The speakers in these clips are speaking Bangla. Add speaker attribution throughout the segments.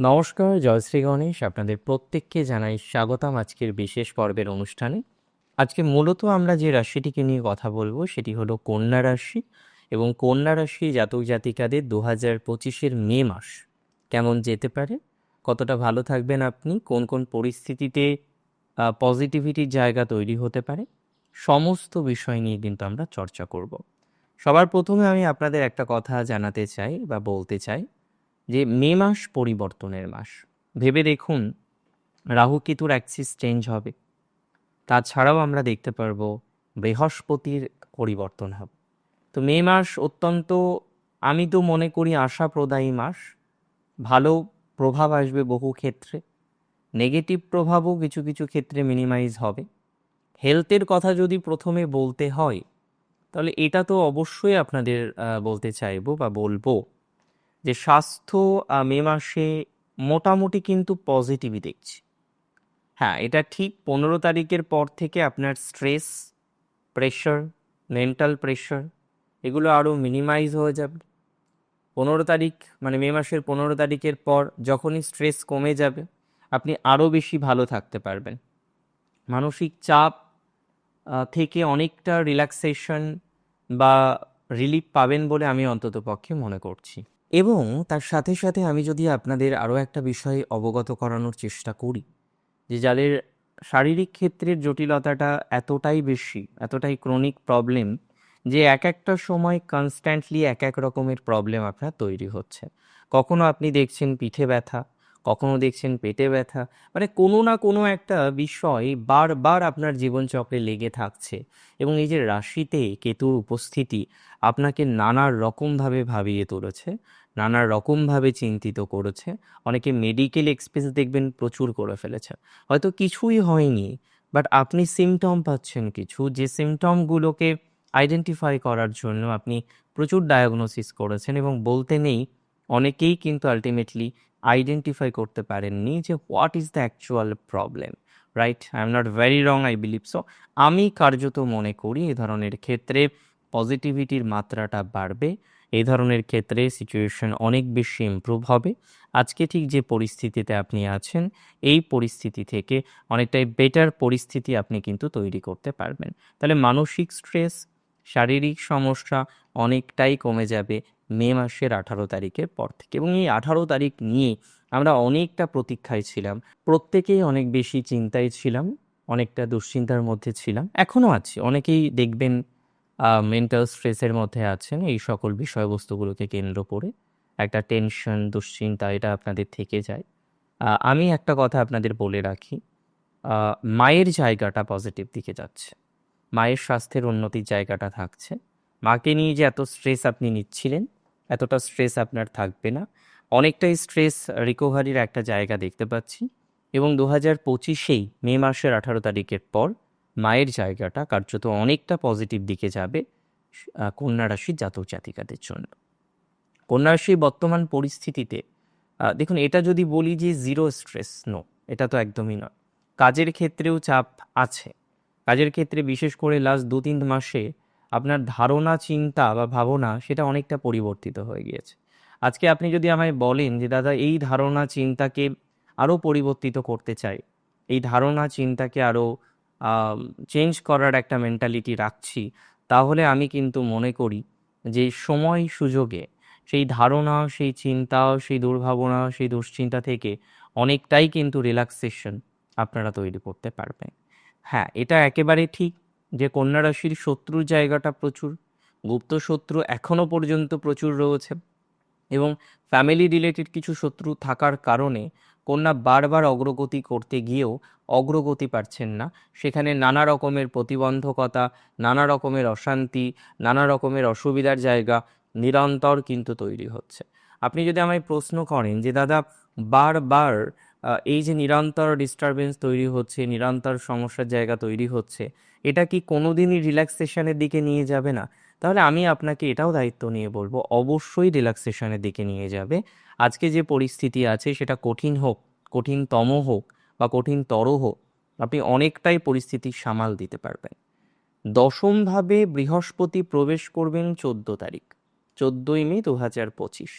Speaker 1: নমস্কার জয়শ্রী গণেশ। আপনাদের প্রত্যেককে জানাই স্বাগতম আজকের বিশেষ পর্বের অনুষ্ঠানে। আজকে মূলত আমরা যে রাশিটিকে নিয়ে কথা বলব সেটি হলো কন্যা রাশি এবং কন্যা রাশি জাতক জাতিকাদের দু হাজার পঁচিশের মে মাস কেমন যেতে পারে, কতটা ভালো থাকবেন আপনি, কোন কোন পরিস্থিতিতে পজিটিভিটির জায়গা তৈরি হতে পারে, সমস্ত বিষয় নিয়ে কিন্তু আমরা চর্চা করব। সবার প্রথমে আমি আপনাদের একটা কথা জানাতে চাই বা বলতে চাই। যে মে মাস পরিবর্তনের মাস। ভেবে দেখুন, রাহু কেতুর অ্যাক্সিস চেঞ্জ হবে। তাছাড়াও আমরা দেখতে পারব বৃহস্পতির পরিবর্তন হবে। তো মে মাস অত্যন্ত, আমি তো মনে করি আশাপ্রদায়ী মাস। ভালো প্রভাব আসবে বহু ক্ষেত্রে। নেগেটিভ প্রভাবও কিছু কিছু ক্ষেত্রে মিনিমাইজ হবে। হেলথের কথা যদি প্রথমে বলতে হয়, তাহলে এটা তো অবশ্যই আপনাদের বলতে চাইব বা বলব। যে স্বাস্থ্য মে মাসে মোটামুটি কিন্তু পজিটিভই দেখছি। হ্যাঁ এটা ঠিক পনেরো তারিখের পর থেকে আপনার স্ট্রেস প্রেশার মেন্টাল প্রেশার এগুলো আরও মিনিমাইজ হয়ে যাবে। পনেরো তারিখ মানে মে মাসের পনেরো তারিখের পর যখনই স্ট্রেস কমে যাবে, আপনি আরও বেশি ভালো থাকতে পারবেন। মানসিক চাপ থেকে অনেকটা রিল্যাক্সেশন বা রিলিফ পাবেন বলে আমি অন্তত পক্ষে মনে করছি। এবং তার সাথে সাথে আমি যদি আপনাদের আরও একটা বিষয় অবগত করানোর চেষ্টা করি, যে যাদের শারীরিক ক্ষেত্রের জটিলতাটা এতটাই বেশি, এতটাই ক্রনিক প্রবলেম যে এক একটা সময় কনস্ট্যান্টলি এক এক রকমের প্রবলেম আপনার তৈরি হচ্ছে। কখনো আপনি দেখছেন পিঠে ব্যথা, কখনো দেখছেন পেটে ব্যথা মানে কোনো না কোনো একটা বিষয় বারবার আপনার জীবনচক্রে লেগে থাকছে এবং এই যে রাশিতে কেতুর উপস্থিতি আপনাকে নানা রকমভাবে ভাবিয়ে তুলেছে। নানা রকমভাবে চিন্তিত করেছে। অনেকে মেডিকেল এক্সপেন্স দেখবেন প্রচুর করে ফেলেছে। হয়তো কিছুই হয়নি বাট আপনি সিমটম পাচ্ছেন কিছু। যে সিমটমগুলোকে আইডেন্টিফাই করার জন্য আপনি প্রচুর ডায়াগনোসিস করেছেন এবং বলতে নেই, অনেকেই কিন্তু আলটিমেটলি আইডেন্টিফাই করতে পারেননি যে what is the actual problem right I am not very wrong I believe so আমি কার্যত মনে করি এ ধরনের ক্ষেত্রে পজিটিভিটির মাত্রাটা বাড়বে। এই ধরনের ক্ষেত্রে সিচুয়েশন অনেক বেশি ইমপ্রুভ হবে। আজকে ঠিক যে পরিস্থিতিতে আপনি আছেন, এই পরিস্থিতি থেকে অনেকটাই বেটার পরিস্থিতি আপনি কিন্তু তৈরি করতে পারবেন। তাহলে মানসিক স্ট্রেস শারীরিক সমস্যা অনেকটাই কমে যাবে মে মাসের আঠারো তারিখের পর থেকে। এবং এই আঠারো তারিখ নিয়ে আমরা অনেকটা প্রতীক্ষায় ছিলাম। প্রত্যেকেই অনেক বেশি চিন্তায় ছিলাম, অনেকটা দুশ্চিন্তার মধ্যে ছিলাম। এখনও আছি। অনেকেই দেখবেন মেন্টাল স্ট্রেসের মধ্যে আছেন এই সকল বিষয়বস্তুগুলোকে কেন্দ্র করে একটা টেনশন দুশ্চিন্তা এটা আপনাদের থেকে যায়। আমি একটা কথা আপনাদের বলে রাখি। মায়ের জায়গাটা পজিটিভ দিকে যাচ্ছে। মায়ের স্বাস্থ্যের উন্নতির জায়গাটা থাকছে। মাকে নিয়ে যে এত স্ট্রেস আপনি নিচ্ছিলেন, এতটা স্ট্রেস আপনার থাকবে না। অনেকটাই স্ট্রেস রিকভারির একটা জায়গা দেখতে পাচ্ছি। এবং দু হাজার পঁচিশেই মে মাসের আঠারো তারিখের পর মায়ের জায়গাটা কার্যত অনেকটা পজিটিভ দিকে যাবে কন্যা রাশির জাতক জাতিকাদের জন্য। কন্যা রাশির বর্তমান পরিস্থিতিতে দেখুন, এটা যদি বলি যে জিরো স্ট্রেস নো এটা তো একদমই নয়। কাজের ক্ষেত্রেও চাপ আছে। কাজের ক্ষেত্রে বিশেষ করে লাস্ট দু তিন মাসে আপনার ধারণা, চিন্তা বা ভাবনা সেটা অনেকটা পরিবর্তিত হয়ে গিয়েছে। আজকে আপনি যদি আমায় বলেন যে, দাদা, এই ধারণা, চিন্তাকে আরও পরিবর্তিত করতে চাই, এই ধারণা, চিন্তাকে আরও চেঞ্জ করার একটা মেন্টালিটি রাখছি, তাহলে আমি কিন্তু মনে করি যে সময় সুযোগে সেই ধারণা, সেই চিন্তা, সেই দুর্ভাবনা, সেই দুশ্চিন্তা থেকে অনেকটাই কিন্তু রিল্যাক্সেশন আপনারা তৈরি করতে পারবেন। হ্যাঁ এটা একেবারে ঠিক যে কন্যা রাশির শত্রুর জায়গাটা প্রচুর, গুপ্ত শত্রু এখনও পর্যন্ত প্রচুর রয়েছে এবং ফ্যামিলি রিলেটেড কিছু শত্রু থাকার কারণে কন্যা বারবার অগ্রগতি করতে গিয়েও অগ্রগতি পাচ্ছেন না। সেখানে নানা রকমের প্রতিবন্ধকতা, নানা রকমের অশান্তি, নানা রকমের অসুবিধার জায়গা নিরন্তর কিন্তু তৈরি হচ্ছে। আপনি যদি আমায় প্রশ্ন করেন যে, দাদা, বারবার এই যে নিরন্তর ডিস্টারবেন্স তৈরি হচ্ছে, নিরন্তর সমস্যার জায়গা তৈরি হচ্ছে, এটা কি কোনোদিনই রিল্যাক্সেশনের দিকে নিয়ে যাবে না? তাহলে আমি আপনাকে এটাও দায়িত্ব নিয়ে বলব, অবশ্যই রিল্যাক্সেশনের দিকে নিয়ে যাবে। আজকে যে পরিস্থিতি আছে সেটা কঠিন হোক, কঠিনতম হোক বা কঠিনতর হোক, আপনি অনেকটাই পরিস্থিতি সামাল দিতে পারবেন। দশমভাবে বৃহস্পতি প্রবেশ করবেন চোদ্দ তারিখ, চোদ্দোই মে দু হাজার পঁচিশ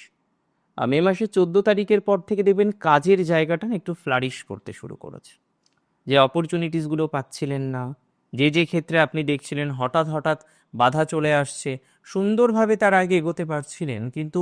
Speaker 1: মে মাসের চোদ্দ তারিখের পর থেকে দেখবেন কাজের জায়গাটা একটু ফ্লারিশ করতে শুরু করেছে। যে অপরচুনিটিসগুলো পাচ্ছিলেন না, যে যে ক্ষেত্রে আপনি দেখছিলেন হঠাৎ হঠাৎ বাধা চলে আসছে, সুন্দরভাবে তার আগে এগোতে পারছিলেন, কিন্তু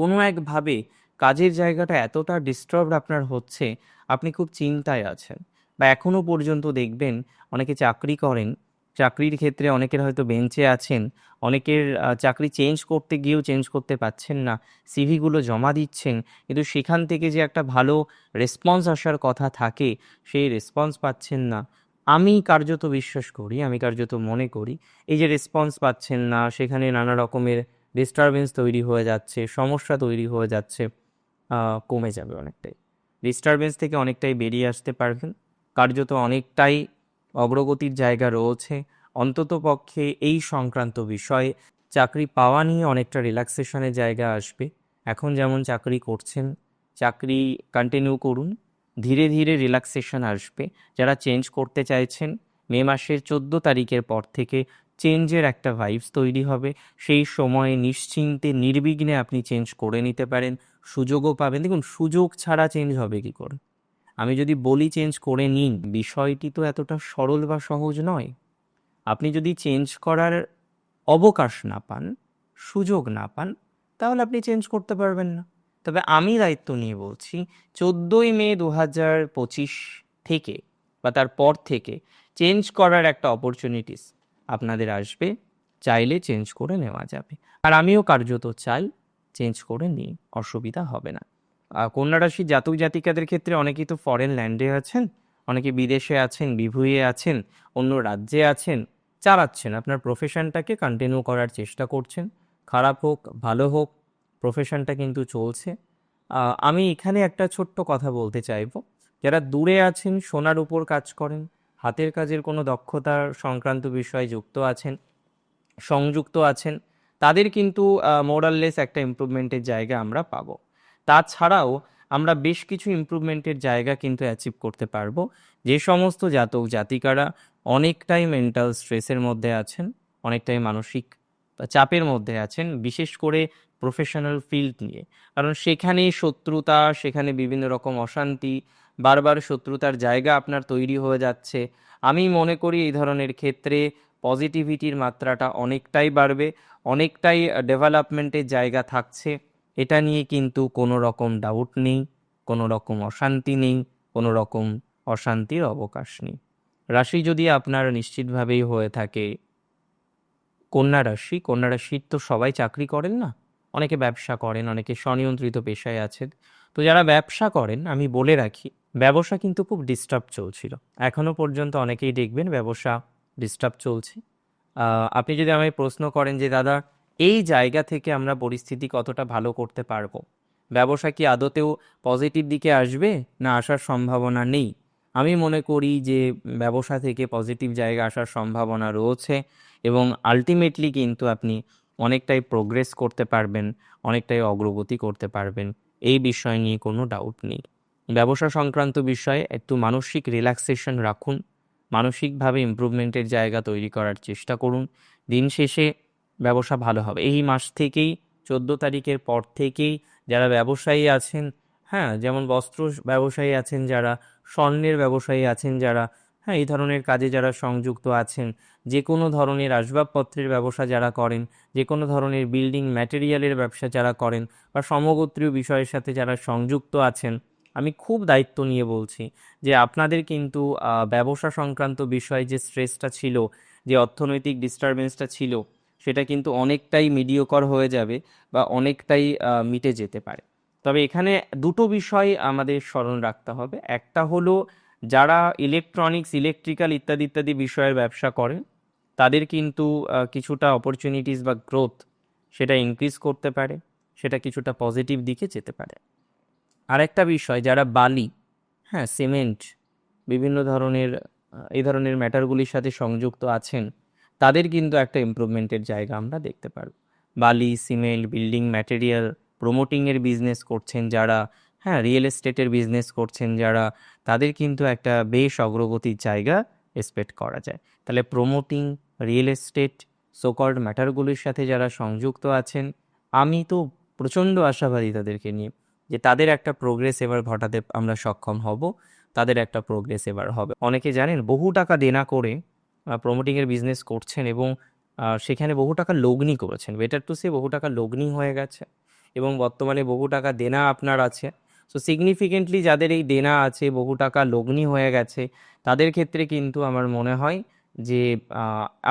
Speaker 1: কোনো একভাবে কাজের জায়গাটা এতটা ডিস্টার্বড আপনার হচ্ছে, আপনি খুব চিন্তায় আছেন বা এখনও পর্যন্ত দেখবেন অনেকে চাকরি করেন, চাকরির ক্ষেত্রে অনেকের হয়তো বেঞ্চে আছেন, অনেকের চাকরি চেঞ্জ করতে গিয়েও চেঞ্জ করতে পারছেন না সিভিগুলো জমা দিচ্ছেন, কিন্তু সেখান থেকে যে একটা ভালো রেসপন্স আসার কথা থাকে, সেই রেসপন্স পাচ্ছেন না। আমি কার্যত বিশ্বাস করি, আমি কার্যত মনে করি, এই যে রেসপন্স পাচ্ছেন না, সেখানে নানা রকমের ডিস্টারবেন্স তৈরি হয়ে যাচ্ছে, সমস্যা তৈরি হয়ে যাচ্ছে কমে যাবে অনেকটাই। ডিস্টারবেন্স থেকে অনেকটাই বেরিয়ে আসতে পারবেন। কার্যত অনেকটাই অগ্রগতির জায়গা রয়েছে। অন্তত পক্ষে এই সংক্রান্ত বিষয়ে চাকরি পাওয়া নিয়ে অনেকটা রিল্যাক্সেশনের জায়গা আসবে। এখন যেমন চাকরি করছেন, চাকরি কন্টিনিউ করুন, ধীরে ধীরে রিল্যাক্সেশন আসবে। যারা চেঞ্জ করতে চাইছেন, মে মাসের চোদ্দ তারিখের পর থেকে চেঞ্জের একটা ভাইবস তৈরি হবে। সেই সময়ে নিশ্চিন্তে, নির্বিঘ্নে আপনি চেঞ্জ করে নিতে পারেন, সুযোগও পাবেন। দেখুন, সুযোগ ছাড়া চেঞ্জ হবে কি করে? আমি যদি বলি চেঞ্জ করে নিন, বিষয়টি তো এতটা সরল বা সহজ নয়। আপনি যদি চেঞ্জ করার অবকাশ না পান, সুযোগ না পান, তাহলে আপনি চেঞ্জ করতে পারবেন না। তবে আমি দায়িত্ব নিয়ে বলছি, চোদ্দোই মে দু হাজার পঁচিশ থেকে বা তারপর থেকে চেঞ্জ করার একটা অপরচুনিটিস আপনাদের আসবে, চাইলে চেঞ্জ করে নেওয়া যাবে। আর আমিও কার্যত চাই চেঞ্জ করে নিই, অসুবিধা হবে না। কন্যা রাশি জাতক জাতিকাদের ক্ষেত্রে অনেকেই তো ফরেন ল্যান্ডে আছেন, অনেকে বিদেশে আছেন, বিভুয়ে আছেন, অন্য রাজ্যে আছেন, চালাচ্ছেন। আপনার প্রফেশনটাকে কন্টিনিউ করার চেষ্টা করছেন। খারাপ হোক, ভালো হোক প্রফেশনটা কিন্তু চলছে। আমি এখানে একটা ছোট্ট কথা বলতে চাইব। যারা দূরে আছেন, সোনার উপর কাজ করেন হাতের কাজের কোনো দক্ষতার সংক্রান্ত বিষয়ে যুক্ত আছেন, সংযুক্ত আছেন, তাদের কিন্তু মোরাললেস একটা ইমপ্রুভমেন্টের জায়গা আমরা পাবো। তাছাড়াও আমরা বেশ কিছু ইমপ্রুভমেন্টের জায়গা কিন্তু অ্যাচিভ করতে পারব। যে সমস্ত জাতক জাতিকারা অনেকটাই মেন্টাল স্ট্রেসের মধ্যে আছেন, অনেকটাই মানসিক চাপের মধ্যে আছেন, বিশেষ করে প্রফেশনাল ফিল্ড নিয়ে। কারণ সেখানে শত্রুতা, সেখানে বিভিন্ন রকম অশান্তি বারবার শত্রুতার জায়গা আপনার তৈরি হয়ে যাচ্ছে। আমি মনে করি এই ধরনের ক্ষেত্রে পজিটিভিটির মাত্রাটা অনেকটাই বাড়বে, অনেকটাই ডেভেলপমেন্টের জায়গা থাকছে। এটা নিয়ে কিন্তু কোনো রকম ডাউট নেই, কোনো রকম অশান্তি নেই, কোনো রকম অশান্তির অবকাশ নেই। রাশি যদি আপনার নিশ্চিতভাবেই হয়ে থাকে, কন্যা রাশি, কন্যা রাশির তো সবাই চাকরি করেন না। অনেকে ব্যবসা করেন, অনেকে স্বনিয়ন্ত্রিত পেশায় আছেন। তো যারা ব্যবসা করেন, আমি বলে রাখি, ব্যবসা কিন্তু খুব ডিস্টার্ব চলছিল। এখনও পর্যন্ত অনেকেই দেখবেন ব্যবসা ডিস্টার্ব চলছে। আপনি যদি আমায় প্রশ্ন করেন যে, দাদা, এই জায়গা থেকে আমরা পরিস্থিতি কতটা ভালো করতে পারব? ব্যবসা কি আদতেও পজিটিভ দিকে আসবে? না আসার সম্ভাবনা নেই? আমি মনে করি যে, ব্যবসা থেকে পজিটিভ জায়গা আসার সম্ভাবনা রয়েছে এবং আলটিমেটলি কিন্তু আপনি অনেকটাই প্রোগ্রেস করতে পারবেন, অনেকটাই অগ্রগতি করতে পারবেন। এই বিষয় নিয়ে কোনো ডাউট নেই। ব্যবসা সংক্রান্ত বিষয়ে একটু মানসিক রিল্যাক্সেশন রাখুন। মানসিকভাবে ইমপ্রুভমেন্টের জায়গা তৈরি করার চেষ্টা করুন। দিন শেষে ব্যবসা ভালো হবে। এই মাস থেকেই, চোদ্দ তারিখের পর থেকেই যারা ব্যবসায়ী আছেন হ্যাঁ যেমন বস্ত্র ব্যবসায়ী আছেন যারা, স্বর্ণের ব্যবসায়ী আছেন যারা হ্যাঁ এই ধরনের কাজে যারা সংযুক্ত আছেন যে কোনো ধরনের আসবাবপত্রের ব্যবসা যারা করেন যে কোনো ধরনের বিল্ডিং ম্যাটেরিয়ালের ব্যবসা যারা করেন বা সমগোত্রীয় বিষয়ের সাথে যারা সংযুক্ত আছেন, আমি খুব দায়িত্ব নিয়ে বলছি যে আপনাদের কিন্তু ব্যবসা সংক্রান্ত বিষয়ে যে স্ট্রেসটা ছিল, যে অর্থনৈতিক ডিস্টারবেন্সটা ছিল, সেটা কিন্তু অনেকটাই মিডিয়কর হয়ে যাবে বা অনেকটাই মিটে যেতে পারে। তবে এখানে দুটো বিষয় আমাদের স্মরণ রাখতে হবে। একটা হলো যারা ইলেকট্রনিক্স ইলেকট্রিক্যাল ইত্যাদি ইত্যাদি বিষয়ের ব্যবসা করেন তাদের কিন্তু কিছুটা অপরচুনিটিস বা গ্রোথ সেটা ইনক্রিজ করতে পারে, সেটা কিছুটা পজিটিভ দিকে যেতে পারে। আরেকটা বিষয়, যারা বালি হ্যাঁ সিমেন্ট বিভিন্ন ধরনের এই ধরনের ম্যাটারগুলির সাথে সংযুক্ত আছেন, তাদের কিন্তু একটা ইমপ্রুভমেন্টের জায়গা আমরা দেখতে পারব। বালি সিমেন্ট বিল্ডিং ম্যাটেরিয়াল প্রমোটিংয়ের বিজনেস করছেন যারা হ্যাঁ রিয়েল এস্টেটের বিজনেস করছেন যারা, তাদের কিন্তু একটা বেশ অগ্রগতির জায়গা এক্সপেক্ট করা যায়। তাহলে promoting real estate so called ম্যাটারগুলির সাথে যারা সংযুক্ত আছেন, আমি তো প্রচণ্ড আশাবাদী তাদেরকে নিয়ে যে তাদের একটা প্রোগ্রেস এবার ঘটাতে আমরা সক্ষম হব, তাদের একটা প্রোগ্রেস এবার হবে। অনেকে জানেন, বহু টাকা দেনা করে প্রমোটিংয়ের বিজনেস করছেন এবং সেখানে বহু টাকা লগ্নি করেছেন। বেটার টু সে বহু টাকা লগ্নি হয়ে গেছে এবং বর্তমানে বহু টাকা দেনা আপনার আছে। সো সিগনিফিকেন্টলি যাদের এই দেনা আছে, বহু টাকা লগ্নি হয়ে গেছে, তাদের ক্ষেত্রে কিন্তু আমার মনে হয় যে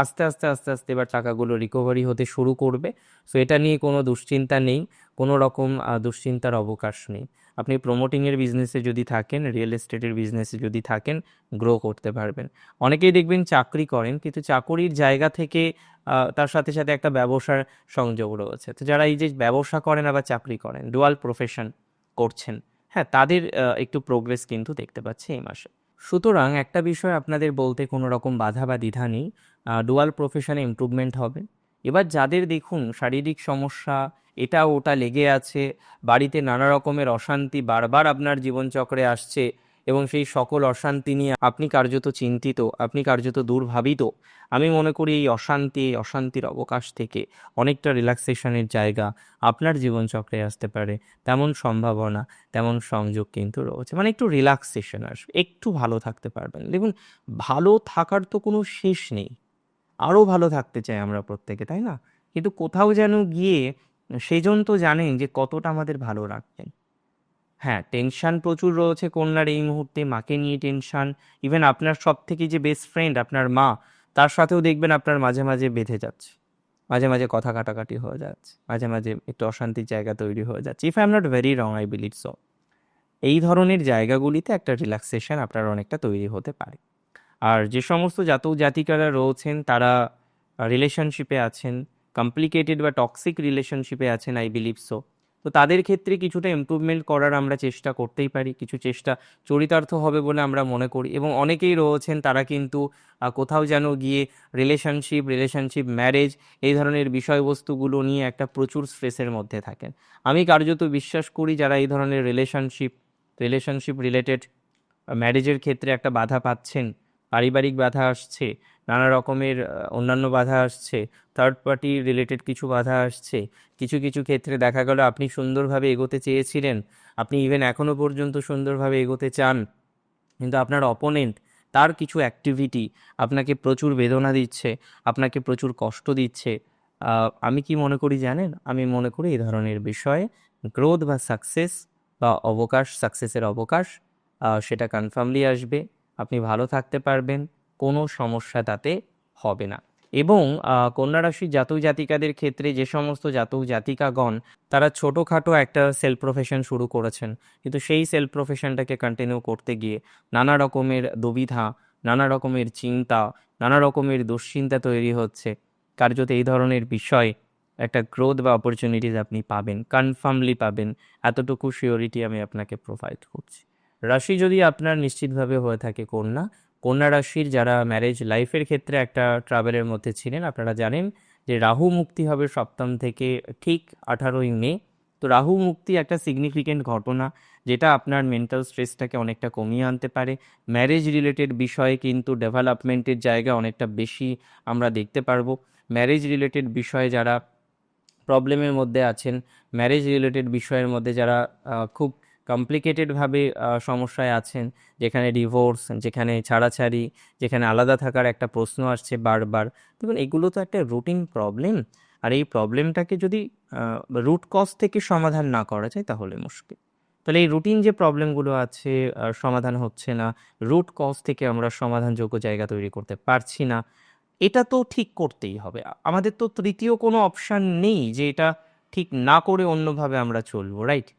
Speaker 1: আস্তে আস্তে আস্তে আস্তে এবার টাকাগুলো রিকভারি হতে শুরু করবে। সো এটা নিয়ে কোনো দুশ্চিন্তা নেই, কোনো রকম দুশ্চিন্তার অবকাশ নেই। আপনি প্রমোটিংয়ের বিজনেসে যদি থাকেন রিয়েল এস্টেটের বিজনেসে যদি থাকেন গ্রো করতে পারবেন। অনেকেই দেখবেন চাকরি করেন, কিন্তু চাকরির জায়গা থেকে তার সাথে সাথে একটা ব্যবসার সংযোগ রয়েছে। তো যারা এই যে ব্যবসা করেন আবার চাকরি করেন ডুয়াল প্রফেশন করছেন। হ্যাঁ তাদের একটু প্রোগ্রেস কিন্তু দেখতে পাচ্ছে এই মাসে। সুতরাং একটা বিষয় আপনাদের বলতে কোনো রকম বাধা বা দ্বিধা নেই ডুয়াল প্রফেশনে ইম্প্রুভমেন্ট হবে। এবার যাদের দেখুন শারীরিক সমস্যা, এটা ওটা লেগে আছে, বাড়িতে নানা রকমের অশান্তি বারবার আপনার জীবনচক্রে আসছে এবং সেই সকল অশান্তি নিয়ে আপনি কার্যত চিন্তিত, আপনি কার্যত দুর্ভাবিত। আমি মনে করি এই অশান্তি, এই অশান্তির অবকাশ থেকে অনেকটা রিল্যাক্সেশনের জায়গা আপনার জীবনচক্রে আসতে পারে। তেমন সম্ভাবনা, তেমন সংযোগ কিন্তু রয়েছে। মানে একটু রিল্যাক্সেশন আসবে, একটু ভালো থাকতে পারবেন। দেখুন, ভালো থাকার তো কোনো শেষ নেই। আরও ভালো থাকতে চাই আমরা প্রত্যেকে, তাই না? কিন্তু কোথাও যেন গিয়ে সেজন তো জানেন যে কতটা আমাদের ভালো রাখবেন। হ্যাঁ টেনশন প্রচুর রয়েছে কন্যার এই মুহূর্তে, মাকে নিয়ে টেনশন ইভেন আপনার সব থেকে যে বেস্ট ফ্রেন্ড আপনার মা, তার সাথেও দেখবেন আপনার মাঝে মাঝে বেঁধে যাচ্ছে। মাঝে মাঝে কথা কাটাকাটি হয়ে যাচ্ছে। মাঝে মাঝে একটু অশান্তির জায়গা তৈরি হয়ে যাচ্ছে। If I am not very wrong I believe so এই ধরনের জায়গাগুলিতে একটা রিল্যাক্সেশন আপনার অনেকটা তৈরি হতে পারে। আর যে সমস্ত জাতক জাতিকারা রয়েছেন, তারা রিলেশনশিপে আছেন কমপ্লিকেটেড বা টক্সিক রিলেশনশিপে আছেন আই বিলিভ সো তো তাদের ক্ষেত্রে কিছুটা ইমপ্রুভমেন্ট করার আমরা চেষ্টা করতেই পারি, কিছু চেষ্টা চরিতার্থ হবে বলে আমরা মনে করি এবং অনেকেই রয়েছেন তারা কিন্তু কোথাও যেন গিয়ে রিলেশনশিপ রিলেশনশিপ ম্যারেজ এই ধরনের বিষয়বস্তুগুলো নিয়ে একটা প্রচুর স্ট্রেসের মধ্যে থাকেন। আমি কার্যত বিশ্বাস করি যারা এই ধরনের রিলেশনশিপ রিলেশনশিপ রিলেটেড ম্যারেজের ক্ষেত্রে একটা বাধা পাচ্ছেন পারিবারিক বাধা আসছে, নানা রকমের অন্যান্য বাধা আসছে থার্ড পার্টি রিলেটেড কিছু বাধা আসছে। কিছু কিছু ক্ষেত্রে দেখা গেল আপনি সুন্দরভাবে এগোতে চেয়েছিলেন, আপনি ইভেন এখনও পর্যন্ত সুন্দরভাবে এগোতে চান, কিন্তু আপনার অপোনেন্ট তার কিছু অ্যাক্টিভিটি আপনাকে প্রচুর বেদনা দিচ্ছে, আপনাকে প্রচুর কষ্ট দিচ্ছে। আমি কি মনে করি জানেন? আমি মনে করি এই ধরনের বিষয়ে গ্রোথ বা সাকসেস বা অবকাশ সাকসেসের অবকাশ সেটা কনফার্মলি আসবে। আপনি ভালো থাকতে পারবেন, কোনো সমস্যা তাতে হবে না। এবং কন্যা রাশির জাতক জাতিকাদের ক্ষেত্রে যে সমস্ত জাতক জাতিকাগণ, তারা ছোটোখাটো একটা সেলফ প্রফেশন শুরু করেছেন। কিন্তু সেই সেলফ প্রফেশনটাকে কন্টিনিউ করতে গিয়ে নানা রকমের দুবিধা, নানা রকমের চিন্তা, নানা রকমের দুশ্চিন্তা তৈরি হচ্ছে। কার্যত এই ধরনের বিষয় একটা গ্রোথ বা অপরচুনিটিস আপনি পাবেন কনফার্মলি পাবেন। এতটুকু শিওরিটি আমি আপনাকে প্রোভাইড করছি। রাশি যদি আপনার নিশ্চিতভাবে হয়ে থাকে কন্যা কন্যা রাশির যারা ম্যারেজ লাইফের ক্ষেত্রে একটা ট্রাভেলের মধ্যে ছিলেন, আপনারা জানেন যে রাহু মুক্তি হবে সপ্তম থেকে ঠিক আঠারোই মে। তো রাহু মুক্তি একটা সিগনিফিকেন্ট ঘটনা, যেটা আপনার মেন্টাল স্ট্রেসটাকে অনেকটা কমিয়ে আনতে পারে। ম্যারেজ রিলেটেড বিষয়ে কিন্তু ডেভেলপমেন্টের জায়গা অনেকটা বেশি আমরা দেখতে পারব। ম্যারেজ রিলেটেড বিষয়ে যারা প্রবলেমের মধ্যে আছেন ম্যারেজ রিলেটেড বিষয়ের মধ্যে যারা খুব কমপ্লিকেটেডভাবে সমস্যায় আছেন। যেখানে ডিভোর্স যেখানে ছাড়াছাড়ি, যেখানে আলাদা থাকার একটা প্রশ্ন আসছে বারবার। দেখুন, এগুলো তো একটা রুটিন প্রবলেম আর এই প্রবলেমটাকে যদি রুট কজ থেকে সমাধান না করা যায়, তাহলে মুশকিল। তাহলে এই রুটিন যে প্রবলেমগুলো আছে সমাধান হচ্ছে না। রুট কজ থেকে আমরা সমাধানযোগ্য জায়গা তৈরি করতে পারছি না। এটা তো ঠিক করতেই হবে। আমাদের তো তৃতীয় কোনো অপশান নেই যে এটা ঠিক না করে অন্যভাবে আমরা চলবো রাইট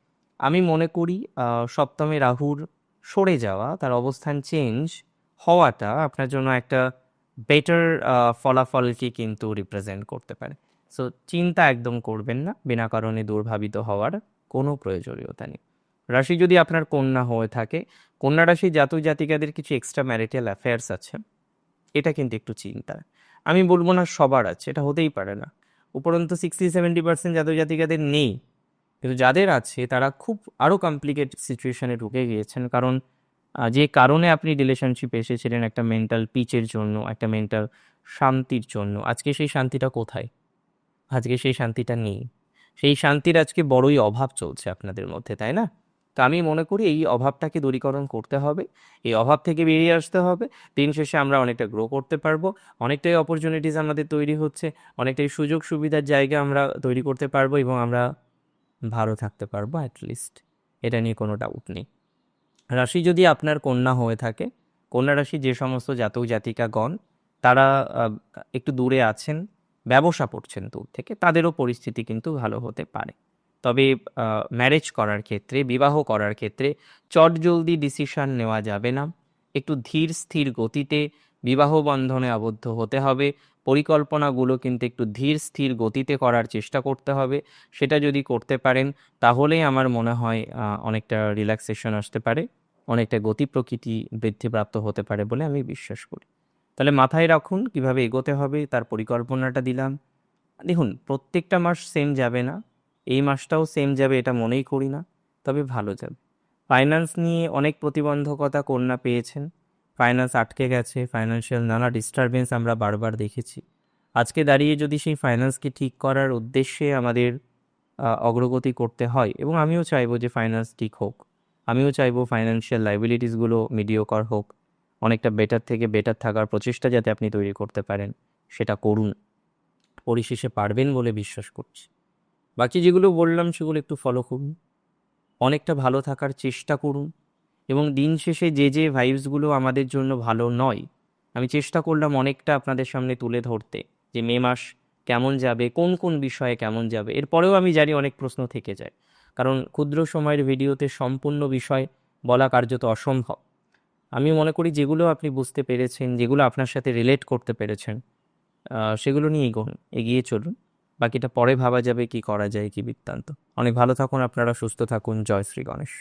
Speaker 1: আমি মনে করি সপ্তমে রাহুর সরে যাওয়া, তার অবস্থান চেঞ্জ হওয়াটা আপনার জন্য একটা বেটার ফলাফলকে কিন্তু রিপ্রেজেন্ট করতে পারে। সো চিন্তা একদম করবেন না, বিনা কারণে দুর্ভাবিত হওয়ার কোনো প্রয়োজনীয়তা নেই। রাশি যদি আপনার কন্যা হয়ে থাকে, কন্যা রাশি জাতক জাতিকাদের কিছু এক্সট্রা ম্যারিটাল অ্যাফেয়ার্স আছে, এটা কিন্তু একটু চিন্তা। আমি বলব না সবার আছে, এটা হতেই পারে না। উপরন্তু সিক্সটি সেভেন্টি পার্সেন্ট জাতক জাতিকাদের নেই। কিন্তু যাদের আছে, তারা খুব আরও কমপ্লিকেট সিচুয়েশনে ঢুকে গিয়েছেন। কারণ যে কারণে আপনি রিলেশনশিপে এসেছিলেন একটা মেন্টাল পিচের জন্য, একটা মেন্টাল শান্তির জন্য, আজকে সেই শান্তিটা কোথায়? আজকে সেই শান্তিটা নেই। সেই শান্তির আজকে বড়ই অভাব চলছে আপনাদের মধ্যে, তাই না? তো আমি মনে করি এই অভাবটাকে দূরীকরণ করতে হবে, এই অভাব থেকে বেরিয়ে আসতে হবে। দিন শেষে আমরা অনেকটা গ্রো করতে পারব, অনেকটাই অপরচুনিটিস আমাদের তৈরি হচ্ছে, অনেকটাই সুযোগ সুবিধার জায়গা আমরা তৈরি করতে পারব এবং আমরা ভালো থাকতে পারব অ্যাটলিস্ট এটা নিয়ে কোনো ডাউট নেই। রাশি যদি আপনার কন্যা হয়ে থাকে, কন্যা রাশি যে সমস্ত জাতক জাতিকাগণ তারা একটু দূরে আছেন, ব্যবসা করছেন দূর থেকে, তাদেরও পরিস্থিতি কিন্তু ভালো হতে পারে। তবে ম্যারেজ করার ক্ষেত্রে, বিবাহ করার ক্ষেত্রে চট জলদি ডিসিশন নেওয়া যাবে না। একটু ধীর স্থির গতিতে বিবাহ বন্ধনে আবদ্ধ হতে হবে পরিকল্পনাগুলো কিন্তু একটু ধীর স্থির গতিতে করার চেষ্টা করতে হবে। সেটা যদি করতে পারেন, তাহলেই আমার মনে হয় অনেকটা রিল্যাক্সেশন আসতে পারে, অনেকটা গতি প্রকৃতি বৃদ্ধিপ্রাপ্ত হতে পারে বলে আমি বিশ্বাস করি। তাহলে মাথায় রাখুন কীভাবে এগোতে হবে, তার পরিকল্পনাটা দিলাম। দেখুন, প্রত্যেকটা মাস সেম যাবে না, এই মাসটাও সেম যাবে, এটা মনেই করি না, তবে ভালো যাবে। ফাইন্যান্স নিয়ে অনেক প্রতিবন্ধকতা কন্যা পেয়েছেন। ফাইন্যান্স আটকে গেছে ফাইন্যান্সিয়াল নানা ডিস্টারবেন্স আমরা বারবার দেখেছি। আজকে দাঁড়িয়ে যদি সেই ফাইন্যান্সকে ঠিক করার উদ্দেশ্যে আমাদের অগ্রগতি করতে হয়, এবং আমিও চাইব যে ফাইন্যান্স ঠিক হোক। আমিও চাইব ফাইন্যান্সিয়াল লাইবিলিটিসগুলো মিডিওকর হোক। অনেকটা বেটার থেকে বেটার থাকার প্রচেষ্টা যাতে আপনি তৈরি করতে পারেন, সেটা করুন। পরিশেষে পারবেন বলে বিশ্বাস করছি। বাকি যেগুলো বললাম সেগুলো একটু ফলো করুন। অনেকটা ভালো থাকার চেষ্টা করুন। এবং দিন শেষে যে যে ভাইবসগুলো আমাদের জন্য ভালো নয়, আমি চেষ্টা করলাম অনেকটা আপনাদের সামনে তুলে ধরতে যে মে মাস কেমন যাবে, কোন কোন বিষয়ে কেমন যাবে, এরপরেও আমি জানি অনেক প্রশ্ন থেকে যায়। কারণ ক্ষুদ্র সময়ের ভিডিওতে সম্পূর্ণ বিষয় বলা কার্যত অসম্ভব। আমি মনে করি যেগুলো আপনি বুঝতে পেরেছেন, যেগুলো আপনার সাথে রিলেট করতে পেরেছেন সেগুলো নিয়ে এগোন, এগিয়ে চলুন। বাকিটা পরে ভাবা যাবে কি করা যায়, কি বৃত্তান্ত। অনেক ভালো থাকুন, আপনারা সুস্থ থাকুন। জয় শ্রী গণেশ।